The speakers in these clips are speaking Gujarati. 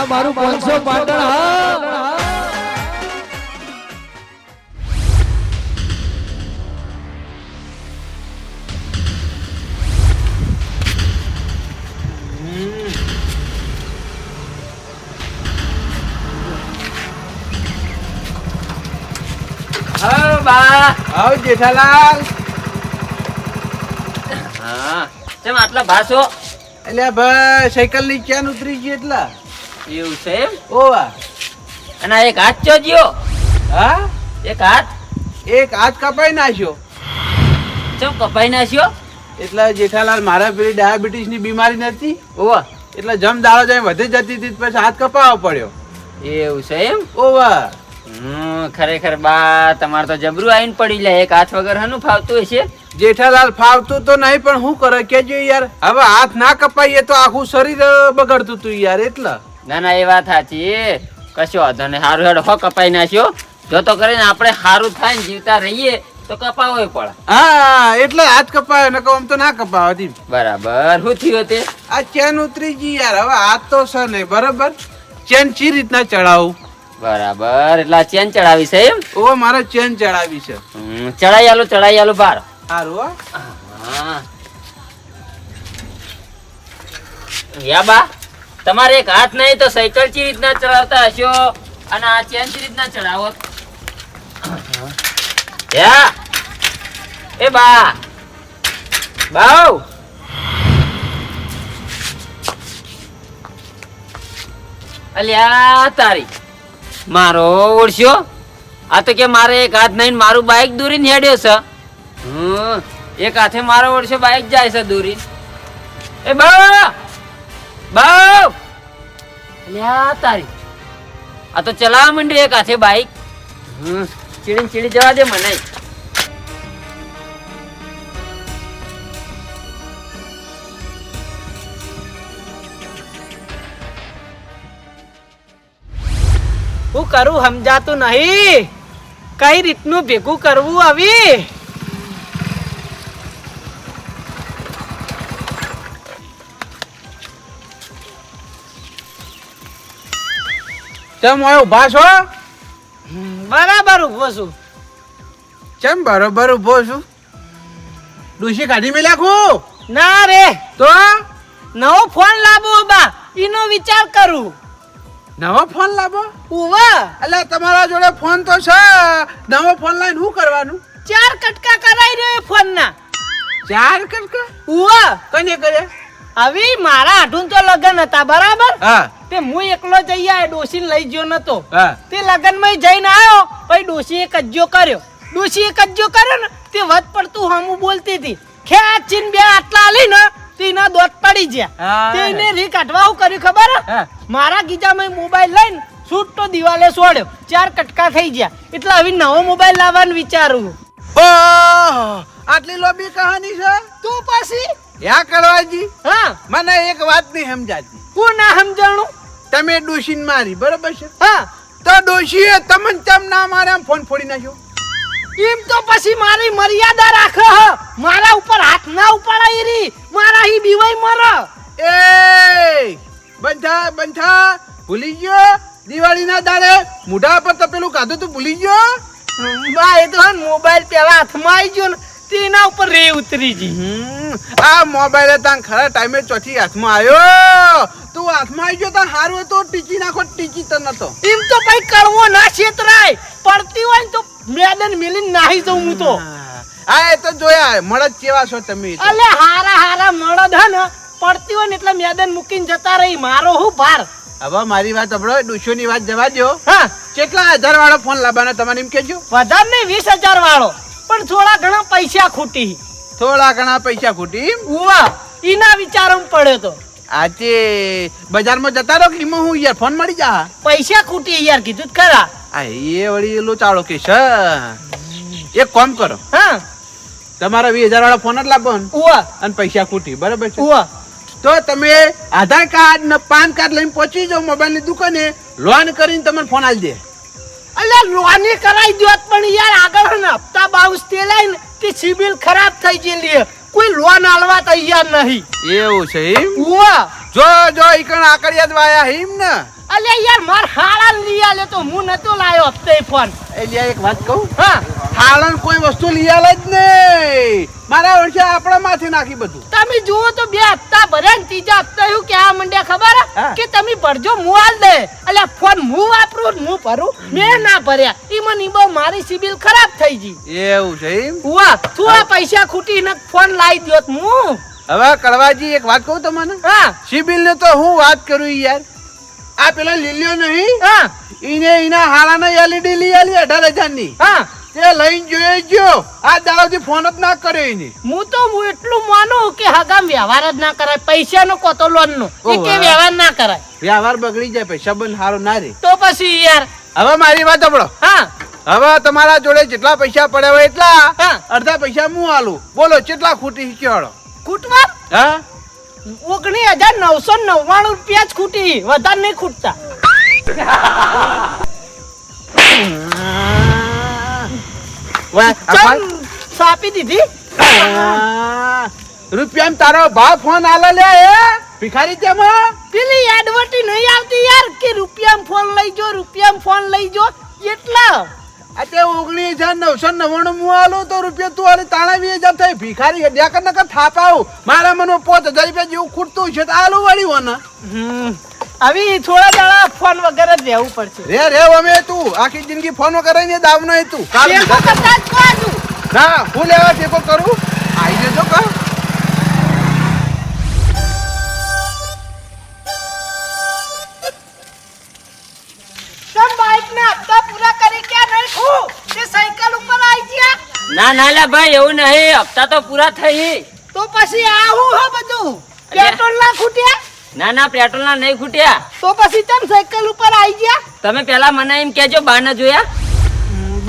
આ મારું પાંચસો પાટણ હા. આવ જેઠાલાલ. હા કેમ આટલા ભાસો? એટલે ભાઈ સાયકલની ક્યાં ઉતરી ગઈ એટલા? એવું છે એમ? ઓવા. અને એક હાથ ચો હા? એક હાથ? એક હાથ કપાઈ નાખ્યો. ચમ કપાઈ નાખ્યો? એટલે જેઠાલાલ મારા પેલી ડાયાબિટીસની બીમારી નથી? ઓવા. એટલે જમ દાળો જાય વધે જતી હતી પછી હાથ કપાવવો પડ્યો. એવું છે એમ? ઓવા. ખરેખર બા તમારે તો જબરું આવીને પડી લે. એક હાથ વગર હનું ફાવતું હશે? જેઠાલાલ ફાવતું તો નહીં પણ શું કરે? કેજો યાર. હવે હાથ ના કપાઈએ તો આખું શરીર બગડતું તું યાર એટલે. ના ના એ વાત સાચી. કશો વાંધો નહીં. સારું હેડો હો કપાઈ નાખ્યો. જો તો કરીને આપણે સારું થાય ને જીવતા રહીએ તો કપાવો પડે હા એટલે આજ કપાયો ને આમ તો ના કપાવતી બરાબર. શું થયું તે? આ ચેન ઉતરી ગઈ યાર હવે હાથ તો છે ને બરાબર? ચેન ચી રીતના ચડાવું? બરાબર. એટલે આ ચેન ચડાવી છે એમ? ઓ મારે ચેન ચડાવી છે. ચડાઈ આલો ચડાઈ આલો બાર. સારું હો. હા. યા બા. તમારે એક હાથ નહીં તો સાયકલ ચી રીતના ચલાવતા હશો? અને આ ચેન ચી રીતના ચલાવો એ બા! બાઉ! અલ્યા તારી. મારો ઓળશ્યો આ તો કે મારે એક હાથ નહીં મારું બાઈક દૂરી હેડ્યો છે. હમ, એક હાથે મારો ઓળશો બાઈક જાય છે દૂરી એ બા! બાઉ અલ્યા તારી. આ તો ચલાવવા મંડી એક હાથે બાઈક. ચીડી ચીડી જવા દે મને. હું કરું સમજાતું નહીં. કઈ રીતનું ભેગું કરવું આવી? ચમ ઓય ઊભા છો? બરાબર ઊભો છું. કેમ બરોબર ઊભો છું? ડુસી કાઢી મેં ખું ના રે. તો? નવો ફોન લાવો બા એનો વિચાર કરું. નવો ફોન લાવો? ઉવા. એટલે તમારા જોડે ફોન તો છે. નવો ફોન લઈને શું કરવાનું? ચાર કટકા કરાઈ રહ્યો ફોન ના ચાર કટકા? ઉવા. કને કરે હવે મારા આઠું તો લગન હતા બરાબર? હા. તે હું એકલો જઈ આયો ડોશી લઈ ગયો નતો. તે લગનમાં જઈને આવ્યો પછી ડોશીએ કજ્જો કર્યો. ડોશીએ કજ્જો કર્યો ને તે વધ પડતું હામું બોલતી હતી. ખેંચીને બે આટલા આલી ને તેના દોત પડી ગયા. તેને રી કાઢવા હું કર્યું ખબર. મારા ગીજામાં મોબાઈલ લઈને છૂટો દિવાલે છોડ્યો ચાર કટકા થઈ ગયા. એટલે હવે નવો મોબાઈલ લાવવાનું વિચારું. ઓહ આટલી લોબી કહાની છે? તું પાછી? યા કરવાજી હા. મને એક વાત નહીં સમજાતી. હું ના સમજાણું? તમે ડોશીને મારી બરોબર છે? હા. તો ડોશીએ તમને તેમ ના મારે આમ ફોન ફોડી નાખ્યો. એમ તો પછી મારી મર્યાદા રાખો હ. મારા ઉપર હાથ ના ઉપાડાય રી. મારા હી બીવાય મર. એ બંધા બંધા ભૂલી ગયો? દિવાળીના દાડે મોઢા પર તપેલું કાધું તું ભૂલી ગયો? બા એ તો મોબાઈલ પેલા હાથમાં આવી ગયો ને તેના ઉપર રે ઉતરી હમ, આ મોબાઈલ તાન ખરા ટાઈમે ચોથી હાથમાં આવ્યો. તું હાથમાં આવી ગયો તો હારું તો ટીકી નાખો ટીકી તો નતો. એમ તો ભાઈ કરવો ના છેતરાય. પડતી હોય ને તો મેદાન મેલી નાહી જઉં હું તો. હા એ તો જોયા મળદ કેવા છો તમે અલે હારા હારા મળદ હે ને. પડતી હોય ને એટલે મેદન મૂકીને જતા રહી. મારો હું ભાર. હવે મારી વાત સાંભળો ડુશોની વાત જવા દો હા. કેટલા હજાર વાળો ફોન લાવવાનો તમારે એમ કેજો વધારે નહીં વીસ હજાર વાળો પણ થોડા ઘણા પૈસા ખૂટી. થોડા ઘણા પૈસા ખૂટી? ઉવા ઈના વિચારમ પડ્યો તો. આજે બજારમાં જતા રહો કે હું યાર ફોન મળી જા? પૈસા ખૂટી યાર કીધું જ ખરા. આ એ વળી એલો ચાલો કે છે. એક કામ કરો. હા. તમારા વીસ હજાર વાળા ફોન જ લાવો ઉવા. અને પૈસા ખૂટી બરાબર છે? ઉવા. તો તમે આધાર કાર્ડ ને પાન કાર્ડ લઈને પહોંચી જાઓ મોબાઈલની દુકાને. લોન કરીને તમને ફોન આલી દે. અલ્યા લોની કરાઈ દ્યોત પણ યાર આગળ હપ્તા બાઉસ તે લઈને તે સિબિલ ખરાબ થઈ ગયેલી હે. કોઈ લોન આલવા તૈયાર નહીં. એવું છે હિમ જો જો ઈકણ આકડિયા જ વાયા હિમ ને? અલે યાર માર હાળા લઈ આલે તો હું નતો લાયો હપ્તે ફોન. એટલે એક વાત કહું? હા. હાળા કોઈ વસ્તુ લઈ આલે જ નહીં. મારા વર્ષે આપણા માથે નાખી બધું. તમે જુઓ તો બે હપ્તા ભર્યા ને ત્રીજા હપ્તા એવું ક્યાં મંડ્યા ખબર? કે તમે ભરજો હું હાલ દે. એટલે ફોન હું વાપરું હું ભરું? મેં ના ભર્યા. ઈ મને બહુ મારી સિબિલ ખરાબ થઈ ગઈ. એવું છે વાહ તું આ પૈસા ખૂટી ને ફોન લાવી દ્યોત હું. હવે કડવાજી એક વાત કહું તમને? હા. સિબિલ ને તો હું વાત કરું યાર. આ પેલો લીલ્યો નહીં? હા. ઈને એના હાલાના એલઈડી લઈ આલી અઢાર હજારની હા. તે લઈને જોઈ ગયો. આ દાડાથી ફોન જ ના કર્યો એને. હું તો હું એટલું માનું કે હગામ વ્યવહાર જ ના કરાય પૈસાનો કોતો લોન નો એ કે વ્યવહાર ના કરાય. વ્યવહાર બગડી જાય પૈસા બંધ હારો ના રે. તો પછી યાર. હવે મારી વાત સાંભળો. હા. હવે તમારા જોડે જેટલા પૈસા પડ્યા હોય એટલા હા. અડધા પૈસા હું આલું. બોલો કેટલા ખૂટી શીખ્યો ખૂટવા? હા? ઓગણી હજાર નવસો નવ્વાણું રૂપિયા જ ખૂટી. વધારે નહીં ખૂટતા. સાપી દીધી. રૂપિયા રૂપિયામાં તારો ભાવ ફોન આલો લે એ. ભિખારી તેમાં પેલી એડવર્ટી નહીં આવતી યાર કે રૂપિયામાં ફોન લઈ જો રૂપિયામાં ફોન લઈ જો. એટલા. તે ઓગણીસ હજાર નવસો નવ્વાણું હું આલું તો રૂપિયા તું આલે તાણાવી હજાર થાય. ભિખારી હડ્યા કર નકર થાપાવું. મારા મને પોત હજાર રૂપિયા જેવું ખૂટતું છે તો આલું વળી વને આવી થોડા દાડા ફોન વગર જ રહેવું પડશે. રે રે અમે તું. આખી જિંદગી ફોન કરીને દાવ નહીં તું. ના હું લેવા ટેકો કરું? આઈ જજો કા. તમ ને હપ્તા પૂરા કરી ક્યાં ખું તે સાયકલ ઉપર આવી ગયા? ના ના લે ભાઈ એવું નહીં. હપ્તા તો પૂરા થઈ. તો પછી આવું હો બધું? પેટ્રોલ ના ખૂટ્યા? ના ના પેટ્રોલ ના નહીં ખૂટ્યા. તો પછી તમે સાયકલ ઉપર આવી ગયા? તમે પેલા મને એમ કેજો બા ના જોયા.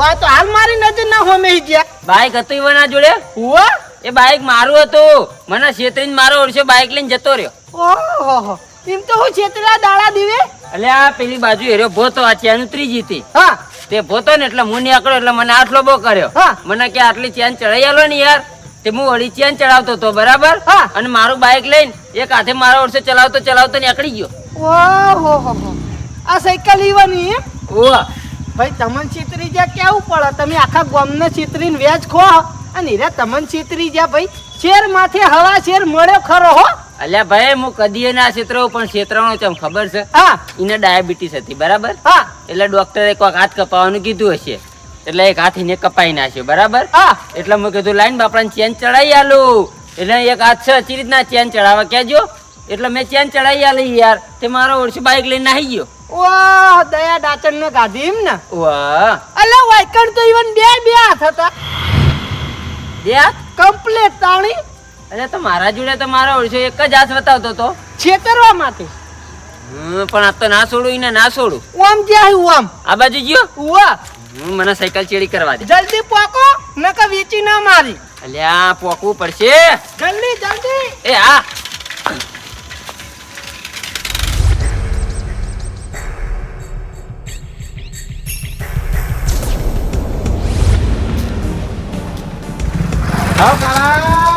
બા તો હાલ મારી નજર ના હોમે ગયા. બાઈક હતું ઈવન ના જોડે? હુઆ? એ બાઈક મારું હતું. મને છેતરીને મારો ઓળશે બાઈક લઈને જતો રહ્યો. ઓહો એમ તો હું છેતરા દાડા દીવે? એટલે આ પેલી બાજુ હેર્યો ભોતો આ ચેન ત્રીજી હતી. હા. તે ભોતો ને એટલે હું નીકળ્યો એટલે મને આટલો બહુ કર્યો. મને કે આટલી ચેન ચડાઈ આલો ને યાર. તે હું વળી ચેન ચડાવતો હતો બરાબર? હા. અને મારું બાઈક લઈને એક હાથે મારો વર્ષે ચલાવતો ચલાવતો નીકળી ગયો. ઓહો હો હો. આ સાયકલ ઈવાની? ઓ ભાઈ તમન છેતરી જ્યાં કેવું પડે? તમે આખા ગામને છેતરીને વ્યાજ ખો અને હીરા તમન છેતરી જ્યાં ભાઈ શેર માથે હવા શેર મળ્યો ખરો હો. અલ્યા ભાઈ હું કદી ના છેતરો પણ છેતરાણો ચમ ખબર છે. હા. એને ડાયાબિટીસ હતી બરાબર? હા. એટલે ડોક્ટરે કોઈક હાથ કપાવવાનું કીધું હશે. એટલે એક હાથ એને કપાઈ નાખ્યો બરાબર? હા. એટલે મેં કીધું લાઈન બાપડા ચેન ચડાવી આલું. એટલે એક હાથ છે અચી રીતના ચેન ચડાવવા કહેજો. એટલે મેં ચેન ચડાવી આલી યાર તે મારો ઓળશું બાઈક લઈને નાહી ગયો. વાહ દયા ડાચન નો ગાધી એમ ને? વાહ. અલ્યા વાઈકણ તો ઈવન બે બે હાથ હતા. બે હાથ? કમ્પ્લેટ તાણી. અરે તો મારા જોડે તો મારો ઓળશો એક જ હાથ બતાવતો હતો છેતરવા માટે? હમ, પણ આ તો ના છોડું એને ના છોડું. ઓમ જ્યાં હું આમ. આ બાજુ ગયો ઉવા. મને સાયકલ ચેડી કરવા દે. જલ્દી પોકો નકર વેચી ના મારી. અલ્યા પોકવું પડશે. જલ્દી જલ્દી. એ હા આવ કાળા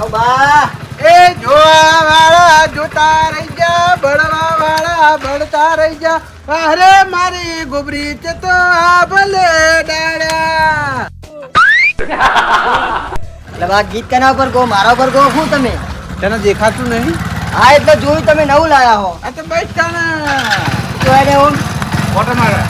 એ જોવા વાળા જોતા રહી જા બળવા વાળા બળતા રહી જા અરે મારી ગુબરી તે તો આ ભલે ડાળ્યા. એટલે બા ગીત કના ઉપર ગો મારા ઉપર ગો શું તમે? તને દેખાતું નહીં. હા એટલે જોયું તમે નવું લાયા હો. આ તો બસ તાણા. તો એને હું ફોટો મારા.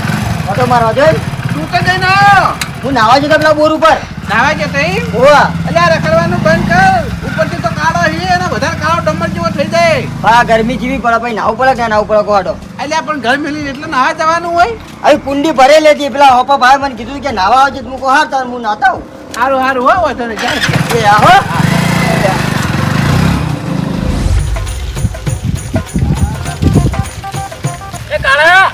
ઓટો મારવા જોઈ તું તો જઈ આવ. હું નાવા જતો પેલા બોર ઉપર. નાવા કે તઈ? ઓવા એટલે આ રખડવાનું બંધ કર. ઉપરથી તો કાળો હી અને વધારે કાળો ડમર જેવો થઈ જાય. બા ગરમી જેવી પડે ભાઈ નાવું પડે કે ના નાવું પડે કોડો? એટલે પણ ઘર મેલી એટલે નાવા જવાનું હોય? અરે કુંડી ભરે લેતી પેલા હોપા ભાઈ મને કીધું કે નાવા આવજે તો મૂકો હાર તાર હું નાતા હું સારું હારું હો વધારે જાય એ આહો એ કાળા.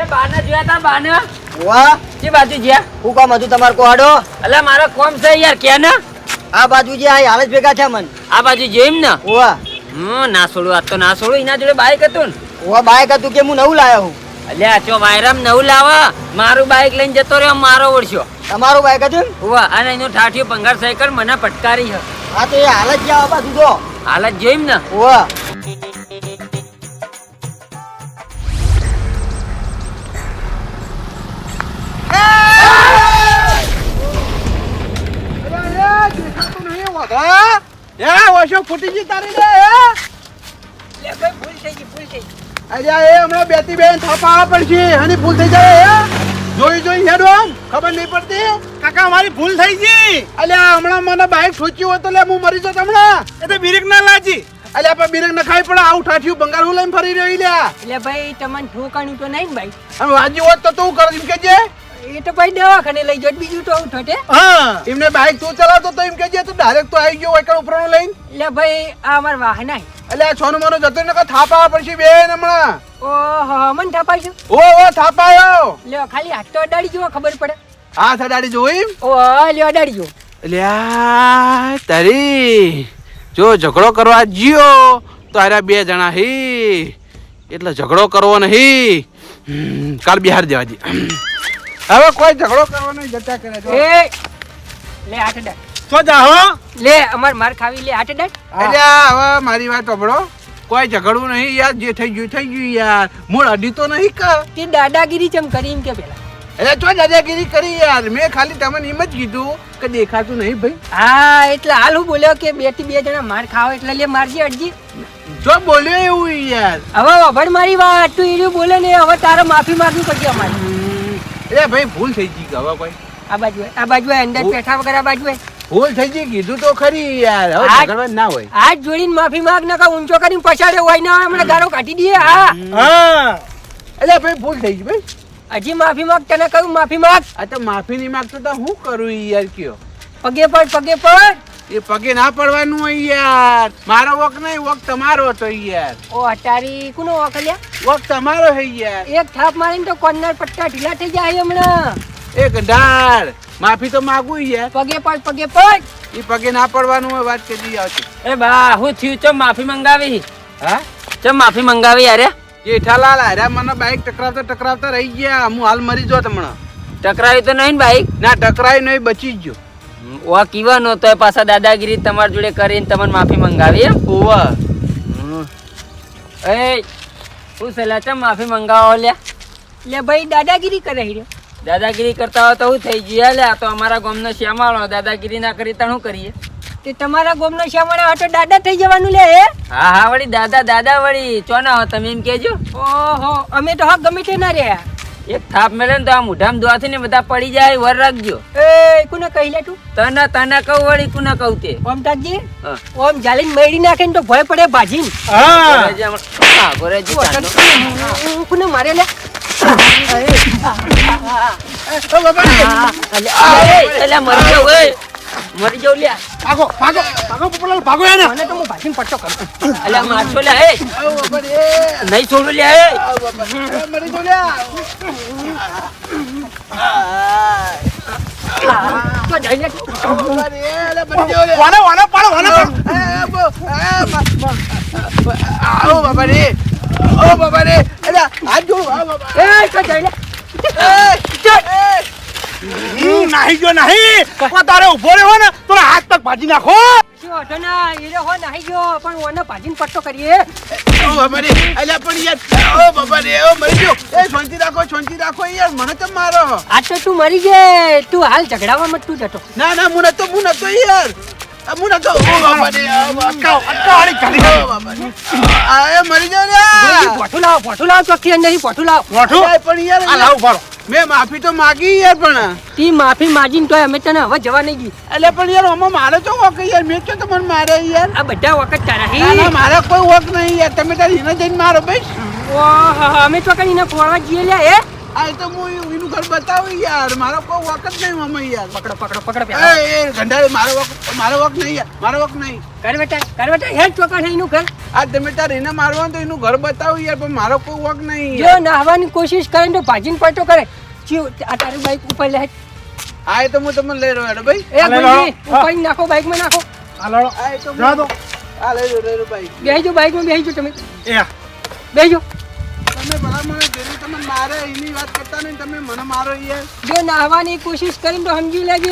એ બાને જોયા તા બાને? વાહ જે બાજુ જ્યાં. હું કામ હતું તમારે કોડો એટલે મારો કોમ છે યાર કે ને? આ બાજુ જે આ હાલ જ ભેગા થયા મન. આ બાજુ જેમ ને? ઓવા હમ ના છોડું આ તો ના છોડું એના જોડે બાઈક હતું ને. ઓવા બાઈક હતું કે હું નવું લાવ્યો હું? અલ્યા ચો વાયરામ નવું લાવા મારું બાઈક લઈને જતો રહ્યો મારો ઓળશો. તમારું બાઈક હતું ઓવા અને એનું ઠાઠિયું પંગાર સાયકલ મને પટકારી છે. હા તો એ હાલ જ ગયા આ બાજુ જો. હાલત જોઈમ ને? ઓવા મોઢા? હે ઓછો ફૂટી ગઈ તારી રે લે ભાઈ ભૂલ થઈ ગઈ ભૂલ થઈ ગઈ. એ હમણાં બેટી બેન થપાવા પડશે. અને ભૂલ થઈ જાય હે? જોઈ જોઈ હેડો આમ. ખબર નહીં પડતી? કાકા મારી ભૂલ થઈ ગઈ. અલ્યા હમણાં મને બાઈક ઠોચ્યું હોત લે હું મરી જાત હમણાં. એ તો બ્રેક ના લાજી. અલ્યા પણ બિરંગ નખાઈ પડે આવું ઠાઠ્યું બંગાળ હું લઈને ફરી રહ્યો લ્યા. એટલે ભાઈ તમને ઠોકાણું તો નહીં ને ભાઈ. અને વાજી હોત તો તું કર કેજે. એ તો ભાઈ દવાખાને લઈ જાઓ બીજું તો આવું હા? એમને બાઇક તું ચલાવતો તો એમ કેજે તો ડાયરેક્ટ તો આવી ગયો હોય ઉપરનો લઈને. એટલે ભાઈ આ અમાર વાહન આય. એટલે આ છોનું મોનું જતો ને થાપા પડશે બેન હમણાં. ઓહો મન થાપાય ઓ ઓ થાપાયો. લ્યો ખાલી હાથ તો અડાડી જુઓ ખબર પડે. આ અડાડી જોઈ ઓ લ્યો અડાડી જુઓ. અલ્યા તારી જો ઝઘડો કરવા જીઓ તો આરા બે જણા હી. એટલે ઝઘડો કરવો નહીં. કાલ બિહાર દેવા દે. હવે કોઈ ઝઘડો કરવાનો જતા કરે છે એ લે આઠ અડાડ તો જાહો લે અમાર માર ખાવી લે આઠ અડાડ અલ્યા હવે મારી વાત સાંભળો. કોઈ ઝઘડવું નહીં યાર જે થઈ ગયું થઈ ગયું યાર. મૂળ અડી તો નહીં કર. તે દાદાગીરી ચમ કરી કે પેલા. એટલે તો દાદાગીરી કરી યાર? મેં ખાલી તમને એમ જ કીધું કે દેખાતું નહીં ભાઈ. હા એટલે હાલ હું બોલ્યો કે બેથી બે જણા માર ખાવ એટલે લે મારજી અડજી. જો બોલ્યો એવું યાર. હવે વભડ મારી વાત તું એર્યું બોલે ને હવે તારે માફી માંગવી પડશે અમારે. એટલે ભાઈ ભૂલ થઈ ગઈ હવે કોઈ. આ બાજુ આ બાજુ અંદર બેઠા પેઠા વગર આ બાજુ ભૂલ થઈ ગઈ કીધું તો ખરી યાર. હવે આ- ના હોય. હાથ જોડીને માફી માંગ નકા ઊંચો કરીને પછાડ્યો હોય ને હમણાં ગારો કાઢી દઈએ હા. હા. એટલે ભાઈ ભૂલ થઈ ગઈ ભાઈ. હજી માફી માંગ તને કહ્યું માફી માંગ. આ તો માફી નહીં માંગતો તો હું કરું યાર કયો? પગે પડ પગે પડ. એ પગે ના પડવાનું હોય યાર. મારો વક નહીં વોક તમારો હતો યાર. ઓ હટારી કોનો વકલ્યા વક તમારો હે યાર. એક થાપ મારીને તો કોર્નર પટ્ટા ઢીલા થઈ જાય હમણાં. એ ગંધાર માફી તો માગું યાર. પગે પડ પગે પડ. એ પગે ના પડવાનું હોય વાત કરી આવતી એ બા હું થયું ચો માફી મંગાવી? હા? ચો માફી મંગાવી યાર જેઠાલાલ અરે મને બાઈક ટકરાવતા ટકરાવતા રહી ગયા. હું હાલ મરી જો હમણાં. ટકરાવી તો નહીં ને બાઈક ના ટકરાવી નહીં બચી જ ગયો. વા કીવા નહોતો એ પાછા દાદાગીરી તમારી જોડે કરીને તમને માફી મંગાવી એમ? ઓવા. એ હું સલાહ ચમ માફી મંગાવો લ્યા લે ભાઈ દાદાગીરી કરે હીરો દાદાગીરી કરતા હોય તો શું થઈ ગયું લે આ તો અમારા ગામનો શ્યામાળો દાદાગીરી ના કરી તો શું કરીએ? તે તમારા ગામનો શ્યામાળો હતો દાદા થઈ જવાનું લે હે? હા હા વળી દાદા દાદા વળી ચોના હો તમે એમ કેજો ઓહો અમે તો હા ગમે તે ના રહ્યા. એક થાપ મેલે ને તો આ મુઢામ દોવાથી ને બધા પડી જાય વર રાખજો. એ કુને કહી લે તું? તને તને કહું વળી કુને કહું તે? ઓમ તાજી. ઓમ જાલીન મેળી નાખે ને તો ભય પડે ભાજીને. હા. ગોરેજી. કોને મારે લે? મરી જાઉં, એ. મરી જાઉં લ્યા ભાગો ભાગો ભાગો પોપટલાલ ભાગો એને મને તો હું ભાજીને પટ્ટો કરું અલે મારશો લ્યા એ નહીં છોડું લ્યા એ મરી જો લ્યા તો જઈ લે તું. વાને વાને પાડો વાને પાડો આવો બાબા રે ઓ બાબા રે અરે હાથ જોડું બાબા એ કઈ જાય લે હમ, નાહી ગયો નાહી. ઓ તારે ઊભો રહ્યો ને તો હાથ પગ ભાજી નાખો. શું હતો ના એ હો નાહી ગયો. પણ ઓને ભાજીને પટ્ટો કરીએ. ઓ બાબા રે અલ્યા પણ યાર ઓ બાબા રે ઓ મરી ગયો. એ શાંતિ રાખો શાંતિ રાખો યાર મને તો મારો? આ તો તું મરી ગયે તું હાલ ઝઘડાવામાં તું જતો ના ના હું નતો હું નતો યાર. આ હું નતો. ઓ બાબા રે અટકાવ અટકાવ આ મરી ગયો યાર. પોઠું લાવ પોઠું લાવ ચોખ્ખી અંદર પોઠું લાવ. પણ યાર આ લાવ મેં માફી તો માગી યાર પણ. તી માફી માગીને તો અમે તને હવે જવા નહીં ગઈ. એટલે પણ યાર અમે મારે તો વક યાર. મેં તો તમને મારે યાર? આ બધા વખત તારા મારે કોઈ વક નહીં યાર. તમે તાર હિને જઈને મારો ભાઈ ઓહો અમે તો કઈ ફોડવા જઈએ લ્યા એ આ તો હું એનું ઘર બતાવું યાર. મારો કોઈ વખત નહીં મમ્મી યાર. પકડો પકડો પકડો એ ગંડાળે મારો વખત મારો વખત નહીં યાર. મારો વખત નહીં. કર બેટા કર બેટા હેડ ચોકા નહીં એનું ઘર. આ તમે તાર એને મારવાનું તો એનું ઘર બતાવું યાર પણ મારો કોઈ વક નહીં જો નાહવાની કોશિશ કરે ને તો ભાજીને પાટો કરે. આ તારી બાઈક ઉપર લે. આ તો હું તમને લઈ રહ્યો હેડો ભાઈ. એ ભાઈ ઉપર નાખો બાઈકમાં નાખો. આ લડો આ તો જા દો. આ લઈ રહ્યો લઈ જો બાઈકમાં બેહી જો તમે. એ બેસી તમે ભલા મને જેની તમે મારે એની વાત કરતા નહીં તમે મને મારો યાર જો નાહવાની કોશિશ કરીને તો સમજી લેજે.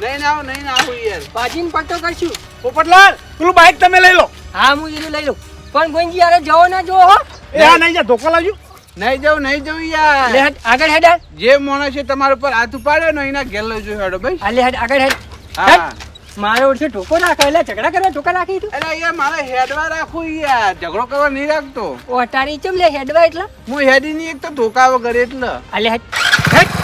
નહીં નહીં ના આવું યાર ભાજીને પટ્ટો કરશું. પોપટલાલ પેલું બાઈક તમે લઈ લો. હા હું એને લઈ લઉં. પણ ગોંજી યારે જવો ના જો હો. એ નહીં જા ધોકો લાવજો. નહીં જવું નહીં જવું લે યાર આગળ હેડ જે માણસ છે તમારા ઉપર હાથ ઉપાડ્યો ને એના ઘેર લઈ જજો હેડો ભાઈ હા લે હેડ આગળ હેડ. હા. મારે ઓળશે ટોકો નાખો એટલે ઝઘડા કરવા ટોકા નાખી તું. અરે યાર મારે હેડવા રાખું યાર. ઝઘડો કરવા નહીં રાખતો. ઓટારી ચમ લે હેડવા એટલે? હું હેડી ની એક તો ધોકા વગર એટલે. અલે હેડ. હટ.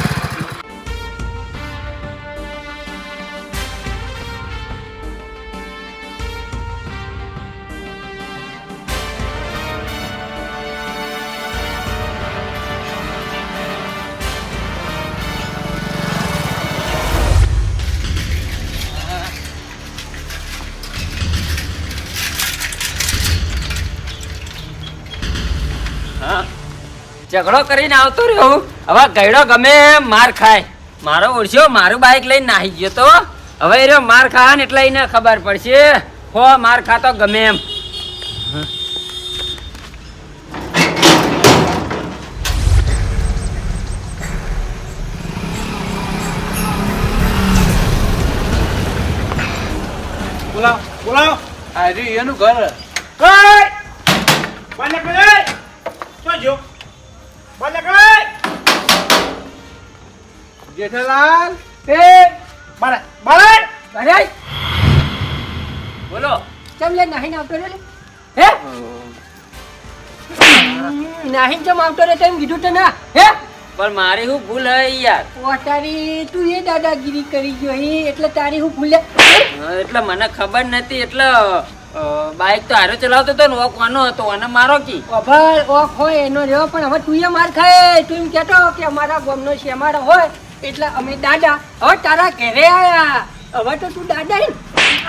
ઝઘડો કરીને આવતો રહ્યો. હવે ગયડો ગમે માર ખાય. મારો ઓળશ્યો મારું બાઇક લઈને નાહી ગયો તો. હવે એ રહ્યો માર ખાવા ને એટલે એને ખબર પડશે. હો માર ખાતો ગમે એમ. બોલાવ બોલાવ. આજે એનું ઘર. કઈ? જેઠાલાલ એ બાલે બાલે અરે બોલો. ચમ લે નાહીને આવતો રે હે? નાહીને ચમ આવતો રે તેમ કીધું તો ના. હે? પણ મારી શું ભૂલ હે યાર. ઓટારી તું એ દાદાગીરી કરી ગયો હે એટલે તારી હું ભૂલે એટલે મને ખબર નથી એટલે બાઈક તો હારો ચલાવતો હતો ને ઓક વાનો હતો અને મારો કી? ઓફર ઓક હોય એનો રહ્યો પણ હવે તું એ માર ખાય. તું એમ કહેતો કે અમારા ગામનો શેમાડો હોય એટલે અમે દાદા હવે તારા ઘેરે આયા. હવે તો તું દાદા હે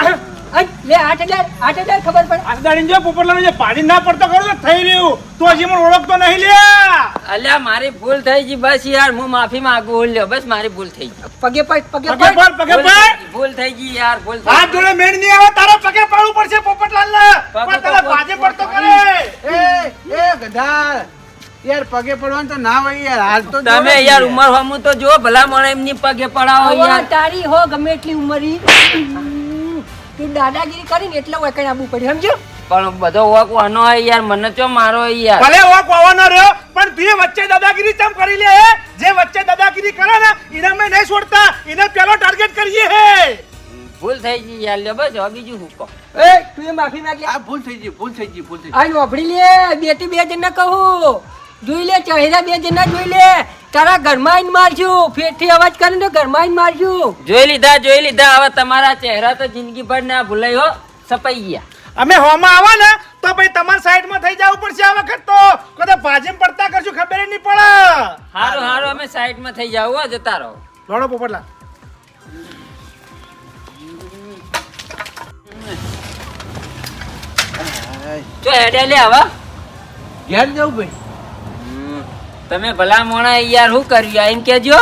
ને? અજ, લે આઠ હજાર આઠ હજાર ખબર પડે. આજદાડીને જે પોપટલાને જે પાડી ના પડતો ખરો તો થઈ રહ્યું. તું હજી મને ઓળખતો નહીં લ્યા. અલ્યા મારી ભૂલ થઈ ગઈ બસ યાર. હું માફી માંગુ. લ્યો બસ મારી ભૂલ થઈ ગઈ. પગે પગ પગે પગે પગ પડ પગે ભૂલ પડ થઈ ગઈ, ભૂલ થઈ ગઈ યાર ભૂલ થઈ હાથ જોડે મેળ નહીં આવે તારો પગે પાડવું પડશે પોપટલાલ ને પણ તને બાજે પડતો કરે એ એ ગધાર યાર પગે પડવાનું તો ના હોય યાર હાલ તો તમે યાર ઉંમર હમું તો જો ભલા મને એમની પગે પડાવો યાર. તારી હો ગમે એટલી ઉંમરી. તું દાદાગીરી કરીને એટલે વકડ આબુ પડ્યું સમજો પણ બધો વોક વાનો હોય યાર મને ચો મારો યાર. ભલે વોક વાવાનો રહ્યો પણ તું વચ્ચે દાદાગીરી ચમ કરી લે જે વચ્ચે દાદાગીરી કરે ને એને મેં નહીં છોડતા એને પેલો ટાર્ગેટ કરીએ હે? ભૂલ થઈ ગઈ યાર લે બસ બીજું કહો? એ તું માફી માંગી. આ ભૂલ થઈ ગઈ ભૂલ થઈ ગઈ ભૂલ થઈ ગઈ. આ નોભડી લે બેટી બે જણને કહું. જોઈ લે ચહેરા બે જણા જોઈ લે. તારા ઘરમાં આવીને મારશું. ફેરથી અવાજ કરીને તો ઘરમાં આવીને મારશું. જોઈ લીધા જોઈ લીધા. હવે તમારા ચહેરા તો જિંદગી ભર ના ભૂલાય હો. સપાઈ ગયા. અમે હોમાં આવા ને તો ભાઈ તમારી સાઈડમાં થઈ જવું પડશે આ વખત તો. કદાચ ભાજપ પડતા કરશું ખબર નહીં પડે. હારું હારું અમે સાઈડમાં થઈ જાવ હો જતા રહો. લોડો પોપટલા. જો હેડે લે આવા. ઘેર જવું ભાઈ. તમે ભલા મોણા યાર શું કર્યું એમ કેજો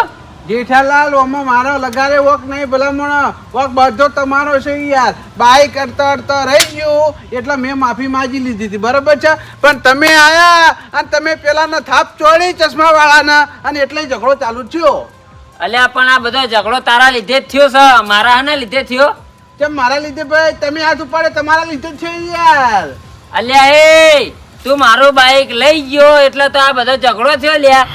જેઠાલાલ ઓમાં મારો લગારે વોક નહીં ભલામણ. વોક બધો તમારો છે યાર. બાઈક કરતા કરતા રહી ગયો. એટલે મેં માફી માંગી લીધી હતી બરાબર છે? પણ તમે આયા અને તમે પેલાના થાપ ચોડી ચશ્મા વાળાના અને એટલે ઝઘડો ચાલુ થયો. અલ્યા પણ આ બધો ઝઘડો તારા લીધે જ થયો છે. મારા હાના લીધે થયો? કેમ મારા લીધે ભાઈ? તમે હાથ ઉપાડે તમારા લીધે છે યાર. અલ્યા એ! તું મારું બાઈક લઈ ગયો એટલે તો આ બધો ઝઘડો થયો લ્યા.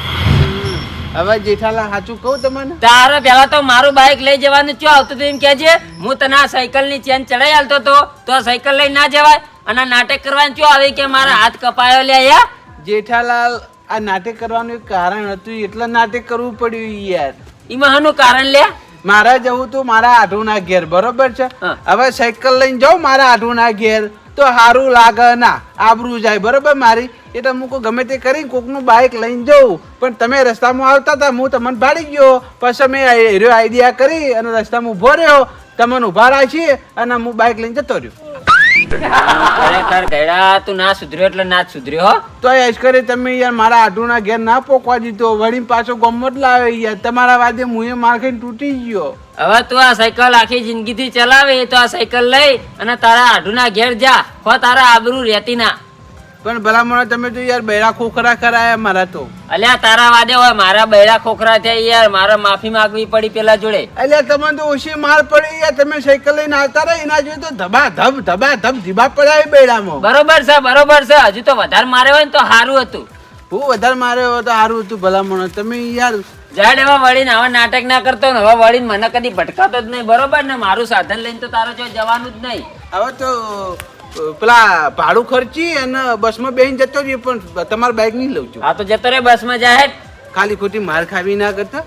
હવે જેઠાલાલ સાચું કહું તમને? તારે પેલા તો મારું બાઈક લઈ જવાનું ચો આવતું તું એમ કેજે હું તને આ સાયકલની ચેન ચડાઈ આલતો તો તો સાયકલ લઈ ના જવાય? અને નાટક કરવાનું ચો આવી કે મારા હાથ કપાયો લ્યા યાર? જેઠાલાલ આ નાટક કરવાનું એક કારણ હતું એટલે નાટક કરવું પડ્યું યાર. એમાં હાનું કારણ લ્યા. મારે જવું તું મારા આઢુના ઘેર બરોબર છે. હવે સાયકલ લઈને જાઉં મારા આઢુના ઘેર. તો સારું લાગે, ના, આબરું જાય. બરાબર મારી? એટલે હું કોઈ ગમે તે કરીને કોકનું બાઇક લઈને જઉં, પણ તમે રસ્તામાં આવતા હતા, હું તમને ભાડી ગયો. પછી મેં હેરો આઈડિયા કરી અને રસ્તામાં ઊભો રહ્યો, તમને ઊભા રાખીએ અને હું બાઇક લઈને જતો રહ્યો. ખરેખર ગયડા તું ના સુધર્યો એટલે ના સુધર્યો હો. તો અશ્કરે તમે યાર મારા આઢુના ઘેર ના પોકવા દીધો. વળી પાછો ગમત લાવે યાર. તમારા વાદે મુએ માર ખાઈને તૂટી ગયો. હવે તું આ સાયકલ આખી જિંદગી થી ચલાવે તો આ સાયકલ લઈ અને તારા આઢુના ઘેર જા. હો તારા આબરૂ રહેતી ના પણ ભલામણ તમે તો યાર બૈરા ખોખરા કરાયા મારા તો. અલ્યા તારા વાદે હોય મારા બૈરા ખોખરા થયા યાર. મારે માફી માંગવી પડી પેલા જોડે. અલ્યા તમે તો ઓછી માર પડી યાર. તમે સાયકલ લઈને આવતા રહે એના જોઈ તો ધબા ધબ ધબા ધબ ધીબા પડ્યા બૈરામાં બરોબર છે બરોબર છે. હજુ તો વધારે મારે હોય ને તો સારું હતું. હું વધારે મારે હોય તો સારું હતું ભલામણ તમે યાર જાડ એવા વળીને હવે નાટક ના કરતો ને હવે વળીને મને કદી ભટકાતો જ નહીં. બરોબર ને? મારું સાધન લઈને તો તારો જો જવાનું જ નહીં. હવે તો પેલા ભાડું ખર્ચી અને બસમાં બેહીને જતો રહીએ પણ તમારા બાઇક નહીં લઉં છું. આ તો જતો રે બસમાં જાહેર. ખાલી ખોટી માર ખાવી ના કરતા.